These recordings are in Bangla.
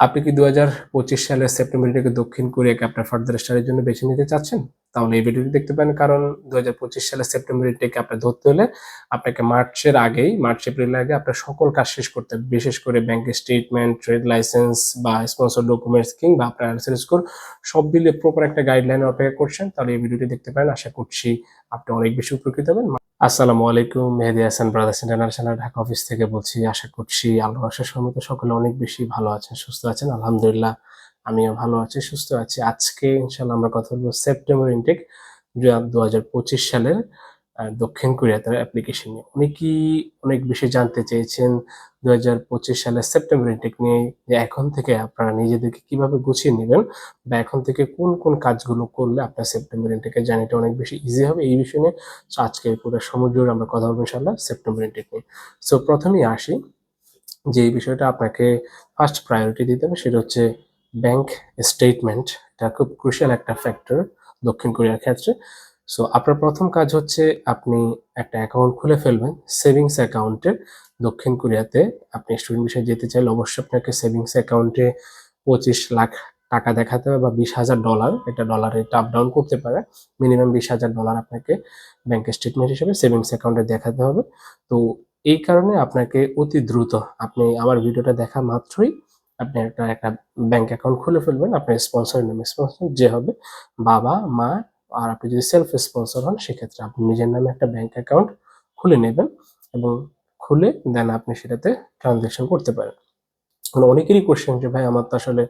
আপনি কি দু হাজার পঁচিশ সালের সেপ্টেম্বর থেকে দক্ষিণ কোরিয়াকে আপনার ফার্দার স্টাডির জন্য বেছে নিতে চাচ্ছেন? তাহলে এই ভিডিওটি দেখতে পারেন। কারণ দুহাজার পঁচিশ সালের সেপ্টেম্বর থেকে আপনার ধরতে হলে আপনাকে মার্চের আগেই, মার্চ, এপ্রিলের আগে আপনার সকল কাজ শেষ করতে হবে। বিশেষ করে ব্যাংকের স্টেটমেন্ট ট্রেড লাইসেন্স বা স্পন্সর ডকুমেন্টস কিংবা আপনার অ্যান্সার স্কোর সব মিলে প্রপার একটা গাইডলাইন অপেক্ষা করছেন। তাহলে এই ভিডিওটি দেখতে পারেন। আশা করছি আপনি অনেক বেশি উপকৃত হবেন। আসসালামু আলাইকুম, Mehedi Hasan brothers international Dhaka office থেকে বলছি, আশা করছি আল্লাহ আশার সমিত সকলে অনেক বেশি ভালো আছেন, সুস্থ আছেন। আলহামদুলিল্লাহ। আমিও ভালো আছি, সুস্থ আছি। আজকে ইনশাল্লাহ আমরা কথা বলব সেপ্টেম্বর ইনটেক দু হাজার পঁচিশ সালের দক্ষিণ কোরিয়া তার অ্যাপ্লিকেশন নিয়ে। অনেকেই অনেক বেশি জানতে চেয়েছেন দু হাজার পঁচিশ সালের সেপ্টেম্বর ইনটেক নিয়ে, যে এখন থেকে আপনারা নিজেদেরকে কীভাবে গুছিয়ে নেবেন বা এখন থেকে কোন কোন কাজগুলো করলে আপনার সেপ্টেম্বর ইনটেকের জার্নিটা অনেক বেশি ইজি হবে এই বিষয় নিয়ে? আজকে পুরো সমুদ্র আমরা কথা বলব ইনশাল্লাহ সেপ্টেম্বর ইনটেক নিয়ে। সো প্রথমেই আসি যে বিষয়টা আপনাকে ফার্স্ট প্রায়োরিটি দিতে হবে, সেটা হচ্ছে ব্যাংক স্টেটমেন্ট এটা খুব ক্রুশিয়াল একটা ফ্যাক্টর দক্ষিণ কোরিয়ার ক্ষেত্রে। সো আপনার প্রথম কাজ হচ্ছে আপনি একটা অ্যাকাউন্ট খুলে ফেলবেন সেভিংস অ্যাকাউন্টে দক্ষিণ কোরিয়াতে আপনি স্টুডেন্ট বিষয়ে যেতে চাইলে অবশ্যই আপনাকে সেভিংস অ্যাকাউন্টে পঁচিশ লাখ টাকা দেখাতে হবে বা বিশ হাজার ডলার এটা ডলারে এটা আপ ডাউন করতে পারে। মিনিমাম বিশ হাজার ডলার আপনাকে ব্যাংক স্টেটমেন্ট হিসেবে সেভিংস অ্যাকাউন্টে দেখাতে হবে। তো, এই কারণে আপনাকে অতি দ্রুত, আপনি আমার ভিডিওটা দেখা মাত্রই আপনি একটা একটা ব্যাংক অ্যাকাউন্ট খুলে ফেলবেন, আপনার স্পন্সর নামে স্পন্সর যে হবে, বাবা, মা, আর আপনি যদি সেলফ স্পন্সর হন, সেক্ষেত্রে আপনি নিজের নামে একটা ব্যাংক অ্যাকাউন্ট খুলে নেবেন এবং খুলে দেন আপনি সেটাতে ট্রানজ্যাকশন করতে পারেন। এখন অনেকেরই কোশ্চেন যে, ভাই, আমার তো আসলে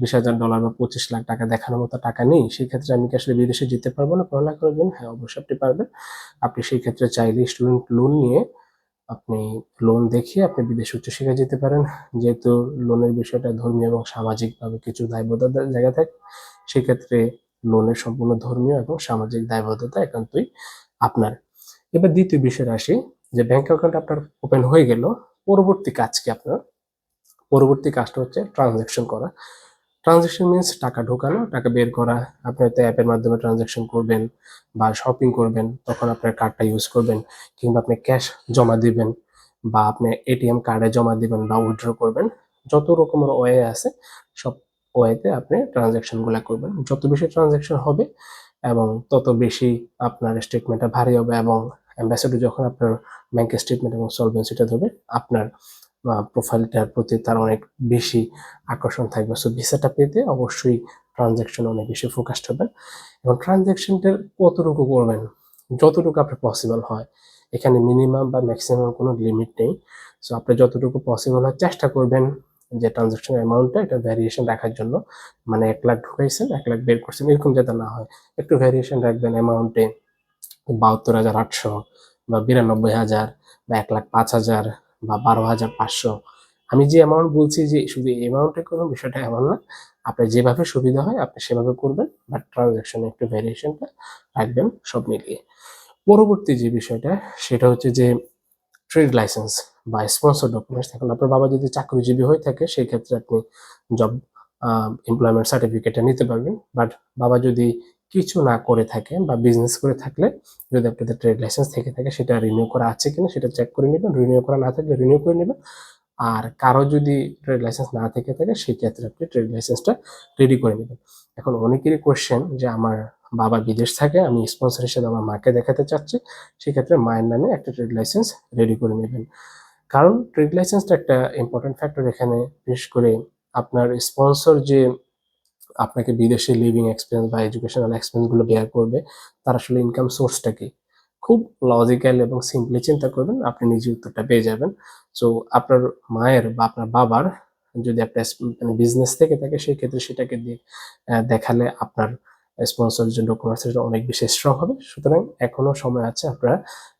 বিশ হাজার ডলার বা পঁচিশ লাখ টাকা দেখানোর মতো টাকা নেই সেই ক্ষেত্রে আমি কি আসলে বিদেশে যেতে পারব না? পড়ালেখা করার জন্য হ্যাঁ অবশ্যই আপনি পারবেন। আপনি সেই ক্ষেত্রে চাইলে স্টুডেন্ট লোন নিয়ে আপনি লোন দেখিয়ে আপনি বিদেশে উচ্চশিক্ষায় যেতে পারেন। যেহেতু লোনের বিষয়টা ধর্মীয় এবং সামাজিকভাবে কিছু দায়বদ্ধতার জায়গা থাকে, সেক্ষেত্রে লোনের সম্পূর্ণ ধর্মীয় এবং সামাজিক দায়বদ্ধতা একান্তই আপনার। এবার দ্বিতীয় বিষয়ে আসি যে ব্যাংক অ্যাকাউন্ট আপনার ওপেন হয়ে গেল, পরবর্তী কাজ কি আপনার? পরবর্তী কাজটা হচ্ছে ট্রানজ্যাকশন করা। ট্রানজ্যাকশন মিনস টাকা ঢোকানো, টাকা বের করা। আপনি হয়তো অ্যাপের মাধ্যমে ট্রানজ্যাকশন করবেন বা শপিং করবেন, তখন আপনার কার্ডটা ইউজ করবেন, কিংবা আপনি ক্যাশ জমা দিবেন বা আপনি এটিএম কার্ডে জমা দিবেন বা উইথড্র করবেন। যত রকমের ওয়ে আছে, সব ওয়েতে আপনি ট্রানজ্যাকশনগুলো করবেন। যত বেশি ট্রানজ্যাকশন হবে এবং তত বেশি আপনার স্টেটমেন্টটা ভারী হবে এবং অ্যাম্বাসেডর যখন আপনার ব্যাংক স্টেটমেন্ট এবং সলভেন্সিটা ধরবে, আপনার প্রোফাইলটার প্রতি তার অনেক বেশি আকর্ষণ থাকবে। সো ভিসাটা পেতে অবশ্যই ট্রানজ্যাকশন অনেক বেশি ফোকাসড হবেন। এবং ট্রানজ্যাকশনটার কতটুকু করবেন? যতটুকু আপনার পসিবল হয়। এখানে মিনিমাম বা ম্যাক্সিমাম কোনো লিমিট নেই। সো আপনি যতটুকু পসিবল হয় চেষ্টা করবেন যে ট্রানজ্যাকশন অ্যামাউন্টটা এটা ভ্যারিয়েশন রাখার জন্য। মানে এক লাখ ঢুকাইছেন, এক লাখ বের করছেন, এরকম যাতে না হয়। একটু ভ্যারিয়েশন রাখবেন অ্যামাউন্টে বাহাত্তর হাজার আটশো বা বিরানব্বই হাজার বা এক লাখ পাঁচ হাজার বা বারো হাজার পাঁচশো। আমি যে অ্যামাউন্ট বলছি যে শুধু অ্যামাউন্টে কোনো বিষয়টা এমন না আপনার যেভাবে সুবিধা হয় আপনি সেভাবে করবেন বাট ট্রানজ্যাকশনে একটু ভ্যারিয়েশনটা রাখবেন সব মিলিয়ে। পরবর্তী যে বিষয়টা, সেটা হচ্ছে যে ট্রেড লাইসেন্স বা স্পন্সর ডকুমেন্টস এখন আপনার বাবা যদি চাকরিজীবী হয়ে থাকে, সেই ক্ষেত্রে আপনি জব এমপ্লয়মেন্ট সার্টিফিকেটটা নিতে পারবেন বাট বাবা যদি কিছু না করে থাকে বা বিজনেস করে থাকলে যদি আপনাদের ট্রেড লাইসেন্স থেকে থাকে, সেটা রিনিউ করা আছে কিনা সেটা চেক করে নেবেন রিনিউ করা না থাকলে রিনিউ করে নেবেন। আর কারও যদি ট্রেড লাইসেন্স না থেকে থাকে, সেই ক্ষেত্রে আপনি ট্রেড লাইসেন্সটা রেডি করে নেবেন। এখন অনেকেরই কোশ্চেন যে আমার বাবা বিদেশ থাকে, আমি স্পন্সর হিসেবে আমার মাকে দেখাতে চাচ্ছি, সেক্ষেত্রে মায়ের নামে একটা ট্রেড লাইসেন্স রেডি করে নেবেন। কারণ ট্রেড লাইসেন্সটা একটা ইম্পর্টেন্ট ফ্যাক্টর এখানে। বিশেষ করে আপনার স্পন্সর যে আপনাকে বিদেশে লিভিং এক্সপেন্স বা এডুকেশনাল এক্সপেন্সগুলো বেয়ার করবে, তার আসলে ইনকাম সোর্সটা কি? খুব লজিক্যাল এবং সিম্পলি চিন্তা করবেন, আপনি নিজে উত্তরটা পেয়ে যাবেন। সো আপনার মায়ের বা আপনার বাবার যদি একটা মানে বিজনেস থেকে থাকে সেই ক্ষেত্রে সেটাকে দেখালে আপনার স্পন্সর যে ডকুমেন্টস সেটা অনেক বেশি স্ট্রং হবে। সুতরাং এখনও সময় আছে আপনারা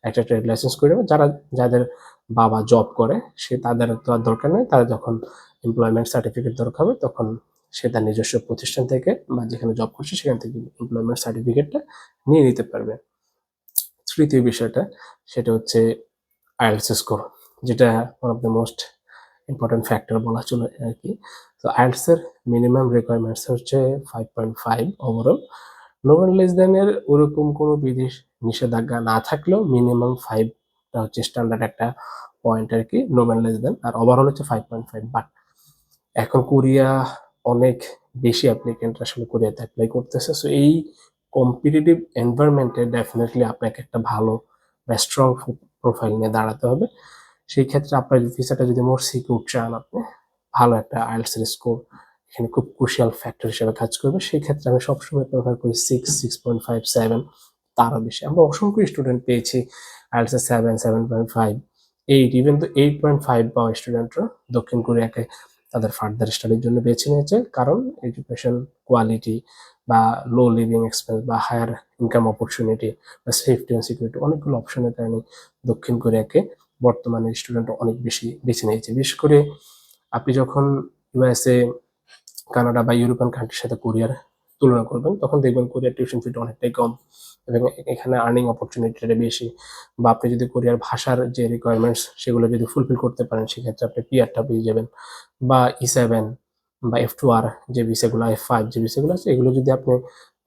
একটা ট্রেড লাইসেন্স করে নেবেন। যারা, যাদের বাবা জব করে, সে তাদের তো আর দরকার নেই। তারা যখন এমপ্লয়মেন্ট সার্টিফিকেট দরকার হবে, তখন সে তার নিজস্ব প্রতিষ্ঠান থেকে বা যেখানে জব করছে, সেখান থেকে এমপ্লয়মেন্ট সার্টিফিকেটটা নিয়ে নিতে পারবে। তৃতীয় বিষয়টা, সেটা হচ্ছে আইএলস স্কোর যেটা one of the most important factor বলা চলে আর কি তো আইএলস এর মিনিমাম রিকোয়ারমেন্টস হচ্ছে five point five overall no band less দেনের ওরকম কোনো বিদেশ নিষেধাজ্ঞা না থাকলেও মিনিমাম ফাইভটা হচ্ছে স্ট্যান্ডার্ড একটা পয়েন্ট আর কি নোবেল লেস দেন আর ওভারঅল হচ্ছে ফাইভ পয়েন্ট ফাইভ বাট এখন কোরিয়া অনেক বেশি অ্যাপ্লিকেন্ট আসলে কোরিয়াতে অ্যাপ্লাই করতেছে। সো এই কম্পিটিটিভ এনভায়রনমেন্টে ডেফিনেটলি আপনাকে একটা ভালো বা স্ট্রং প্রোফাইল নিয়ে দাঁড়াতে হবে। সেই ক্ষেত্রে আপনার ভিসাটা যদি মোর সিকিউর চান আপনি, ভালো একটা আইএলস এর স্কোর এখানে খুব ক্রুশিয়াল ফ্যাক্টর হিসেবে কাজ করবে। সেই ক্ষেত্রে আমি সবসময় প্রেফার করি six six point five seven তারও বেশি। আমরা অসংখ্য স্টুডেন্ট পেয়েছি IELTS seven seven point five eight even তো এইট পয়েন্ট ফাইভ পাওয়া স্টুডেন্টরা দক্ষিণ কোরিয়াকে তাদের ফার্দার স্টাডির জন্য বেছে নিয়েছে। কারণ এডুকেশন কোয়ালিটি বা লো লিভিং এক্সপেন্স বা হায়ার ইনকাম অপরচুনিটি বা সেফটি অ্যান্ড সিকিউরিটি অনেকগুলো অপশনের কারণে দক্ষিণ কোরিয়াকে বর্তমানে স্টুডেন্ট অনেক বেশি বেছে নিয়েছে। বিশেষ করে আপনি যখন ইউএসএ কানাডা বা ইউরোপিয়ান কান্ট্রির সাথে কোরিয়ার তুলনা করবেন, তখন দেখবেন কোরিয়ার টিউশন ফিটা অনেকটাই কম। এবং এখানে আর্নিং অপরচুনিটিটা বেশি। বা আপনি যদি কোরিয়ার ভাষার যে রিকোয়ারমেন্টস সেগুলো যদি ফুলফিল করতে পারেন, সেক্ষেত্রে আপনি পিআরটা পেয়ে যাবেন। বা ই সেভেন বা এফ টু আর যে বিষয়গুলো এফ ফাইভ যে বিষয়গুলো আছে, এগুলো যদি আপনি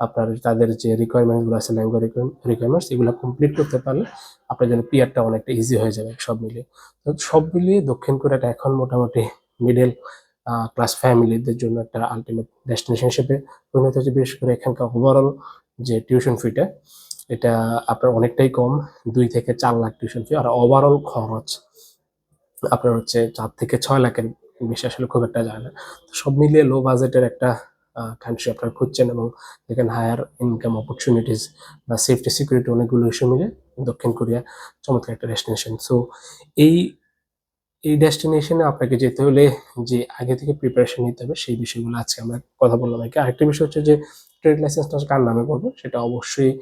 আপনার তাদের যে রিকোয়ারমেন্টসগুলো আছে ল্যাঙ্গুয়েজ রিকোয়ারমেন্টস এগুলো কমপ্লিট করতে পারলে আপনার জন্য পিআরটা অনেকটা ইজি হয়ে যাবে সব মিলিয়ে। তো সব মিলিয়ে দক্ষিণ কোরিয়াটা এখন মোটামুটি মিডল ক্লাস ফ্যামিলিদের জন্য একটা আলটিমেট ডেস্টিনেশন হিসেবে পরিণত হচ্ছে বিশেষ করে এখানকার ওভারঅল যে টিউশন ফিটা এটা আপনার অনেকটাই কম, দুই থেকে চার লাখ টিউশন ফি আর ওভারঅল খরচ আপনার হচ্ছে চার থেকে ছয় লাখের বেশি আসলে খুব একটা যায় না। সব মিলিয়ে লো বাজেটের একটা কান্ট্রি আপনারা খুঁজছেন এবং এখানে হায়ার ইনকাম অপরচুনিটিস বা সেফটি সিকিউরিটি অনেকগুলো ইস্যু মিলে দক্ষিণ কোরিয়া চমৎকার একটা ডেস্টিনেশন সো এই এই ডেস্টিনেশনে আপনাকে যেতে হলে যে আগে থেকে প্রিপারেশন নিতে হবে সেই বিষয়গুলো আজকে আমরা কথা বললাম। আর কি আরেকটা বিষয় হচ্ছে যে ট্রেড লাইসেন্সটা কার নামে করব? সেটা অবশ্যই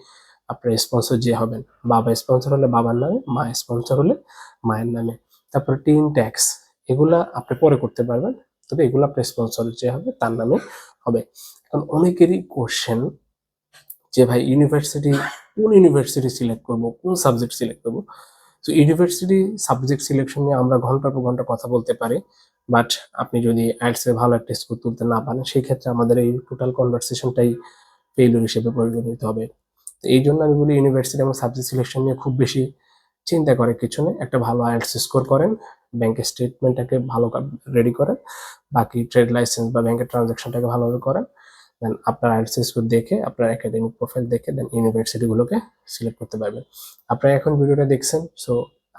আপনার স্পন্সর যে হবেন। বাবা স্পন্সর হলে বাবার নামে, মা স্পন্সর হলে মায়ের নামে। তারপরে টিন ট্যাক্স এগুলা আপনি পরে করতে পারবেন। তবে এগুলো আপনার স্পন্সর যে হবে, তার নামে হবে। কারণ অনেকেরই কোশ্চেন যে ভাই ইউনিভার্সিটি কোন ইউনিভার্সিটি সিলেক্ট করব, কোন সাবজেক্ট সিলেক্ট করব? তো ইউনিভার্সিটি সাবজেক্ট সিলেকশন নিয়ে আমরা ঘণ্টার পর ঘণ্টা কথা বলতে পারি বাট আপনি যদি অ্যাডসে ভালো একটা স্কোর তুলতে না পারেন সেই ক্ষেত্রে আমাদের এই টোটাল কনভারসেশনটাই ফেইলিওর হিসেবে পরিগণিত হবে। তো এই জন্য আমি বলি ইউনিভার্সিটি এবং সাবজেক্ট সিলেকশন নিয়ে খুব বেশি চিন্তা করে কিছু নেই। একটা ভালো আইএলস স্কোর করেন ব্যাংকের স্টেটমেন্টটাকে ভালো রেডি করেন, বাকি ট্রেড লাইসেন্স বা ব্যাংকের ট্রানজাকশনটাকে ভালোভাবে করেন। দেন আপনার আইএলস স্কোর দেখে, আপনার একাডেমিক প্রোফাইল দেখে দেন ইউনিভার্সিটিগুলোকে সিলেক্ট করতে পারবেন। আপনারা এখন ভিডিওটা দেখছেন সো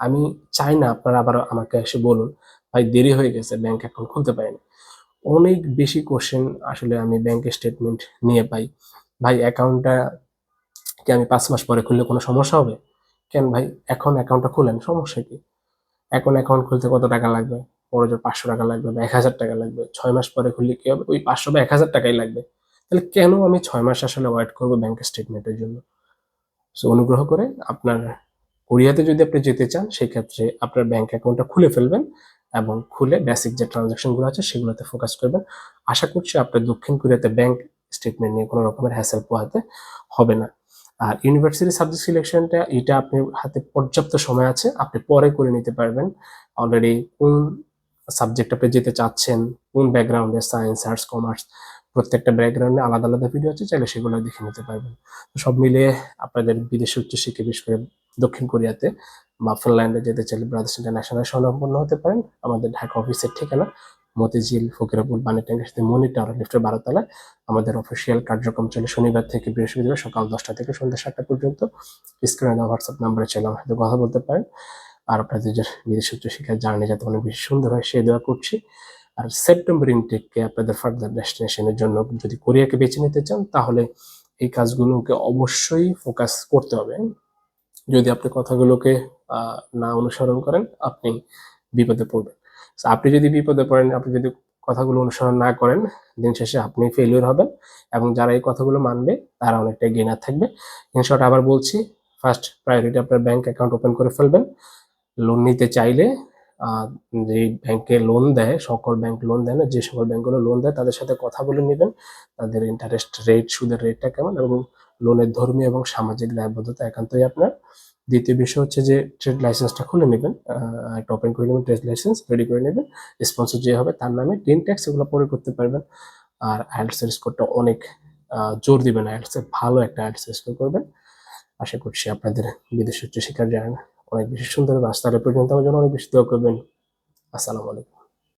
আমি চাই না আপনারা আবার আমাকে এসে বলুন, ভাই, দেরি হয়ে গেছে ব্যাংক অ্যাকাউন্ট খুলতে পারেনি। অনেক বেশি কোশ্চেন আসলে আমি ব্যাংকের স্টেটমেন্ট নিয়ে পাই। ভাই অ্যাকাউন্টটা কি আমি পাঁচ মাস পরে খুললে কোনো সমস্যা হবে? কেন ভাই, এখন অ্যাকাউন্টটা খুলেন, সমস্যা কি? এখন অ্যাকাউন্ট খুলতে কত টাকা লাগবে? বড় জোর পাঁচশো টাকা লাগবে বা এক হাজার টাকা লাগবে। ছয় মাস পরে খুললে কি হবে? ওই পাঁচশো বা এক হাজার টাকাই লাগবে। তাহলে কেন আমি ছয় মাস আসলে ওয়েট করব ব্যাংকের স্টেটমেন্টের জন্য? সো অনুগ্রহ করে আপনার কোরিয়াতে যদি আপনি যেতে চান সেই ক্ষেত্রে আপনার ব্যাংক অ্যাকাউন্টটা খুলে ফেলবেন এবং খুলে বেসিক যে ট্রানজাকশনগুলো আছে, সেগুলোতে ফোকাস করবেন। আশা করছি আপনার দক্ষিণ কোরিয়াতে ব্যাংক স্টেটমেন্ট নিয়ে কোনো রকমের হ্যাসেল পোহাতে হবে না। আর ইউনিভার্সিটি সাবজেক্ট সিলেকশনটা এটা আপনার হাতে পর্যাপ্ত সময় আছে, আপনি পরে করে নিতে পারবেন। অলরেডি কোন সাবজেক্ট আপনি যেতে চাচ্ছেন, কোন ব্যাকগ্রাউন্ডে সায়েন্স আর্টস কমার্স প্রত্যেকটা ব্যাকগ্রাউন্ডে আলাদা আলাদা ভিডিও আছে, চাইলে সেগুলো দেখে নিতে পারবেন। তো সব মিলিয়ে আপনাদের বিদেশে উচ্চশিক্ষা বিশেষ করে দক্ষিণ কোরিয়াতে বা ফিনল্যান্ডে যেতে চাইলে ব্রাদার্স ইন্টারন্যাশনাল স্বর্ণপন্ন হতে পারেন। আমাদের ঢাকা অফিসের ঠিকানা মতিঝিল, ফকিরাপুর বানিট্যাঙ্গের সাথে মনি টাওয়ার লিফটের বারোতলায় আমাদের অফিসিয়াল কার্যক্রম চলে শনিবার থেকে বৃহস্পতিবার সকাল দশটা থেকে সন্ধ্যা সাতটা পর্যন্ত। স্ক্রিনে দেওয়া হোয়াটসঅ্যাপ নাম্বারে চলে আমার সাথে কথা বলতে পারেন। আর আপনাদের বিদেশ উচ্চশিক্ষার জার্নি যাতে অনেক বেশি সুন্দর হয়, সে দেওয়া করছি। আর সেপ্টেম্বর ইনটেককে আপনাদের ফার্দার ডেস্টিনেশনের জন্য যদি কোরিয়াকে বেছে নিতে চান, তাহলে এই কাজগুলোকে অবশ্যই ফোকাস করতে হবে। যদি আপনি কথাগুলোকে না অনুসরণ করেন, আপনি বিপদে পড়বেন। আপনি যদি বিপদে পড়েন, আপনি যদি কথাগুলো অনুসরণ না করেন, দিন শেষে আপনি ফেলিওর হবেন এবং যারা এই কথাগুলো মানবে, তারা অনেকটাই গেনার থাকবে। ইনশর্ট আবার বলছি ফার্স্ট প্রায়োরিটি আপনার ব্যাংক অ্যাকাউন্ট ওপেন করে ফেলবেন। লোন নিতে চাইলে যে ব্যাংকে লোন দেয়, সকল ব্যাংক লোন দেয় না, যে সকল ব্যাংকগুলো লোন দেয়, তাদের সাথে কথা বলে নেবেন। তাদের ইন্টারেস্ট রেট সুদের রেটটা কেমন? এবং লোনের ধর্মীয় এবং সামাজিক দায়বদ্ধতা একান্তই আপনার। দ্বিতীয় বিষয় হচ্ছে যে ট্রেড লাইসেন্সটা খুলে নেবেন। একটা ওপেন করে নেবেন ট্রেড লাইসেন্স রেডি করে নেবেন। স্পন্সর যে হবে তার নামে টেন ট্যাক্স এগুলো পরে করতে পারবেন। আর আইএলস এর স্কোরটা অনেক জোর দিবেন। আইএলস ভালো একটা আইএলস স্কোর করবেন। আশা করছি আপনাদের বিদেশ উচ্চ শিক্ষার জানা অনেক বেশি সুন্দর আসতে পর্যন্ত আমার জন্য অনেক বেশি দোয়া করবেন। আসসালামু আলাইকুম।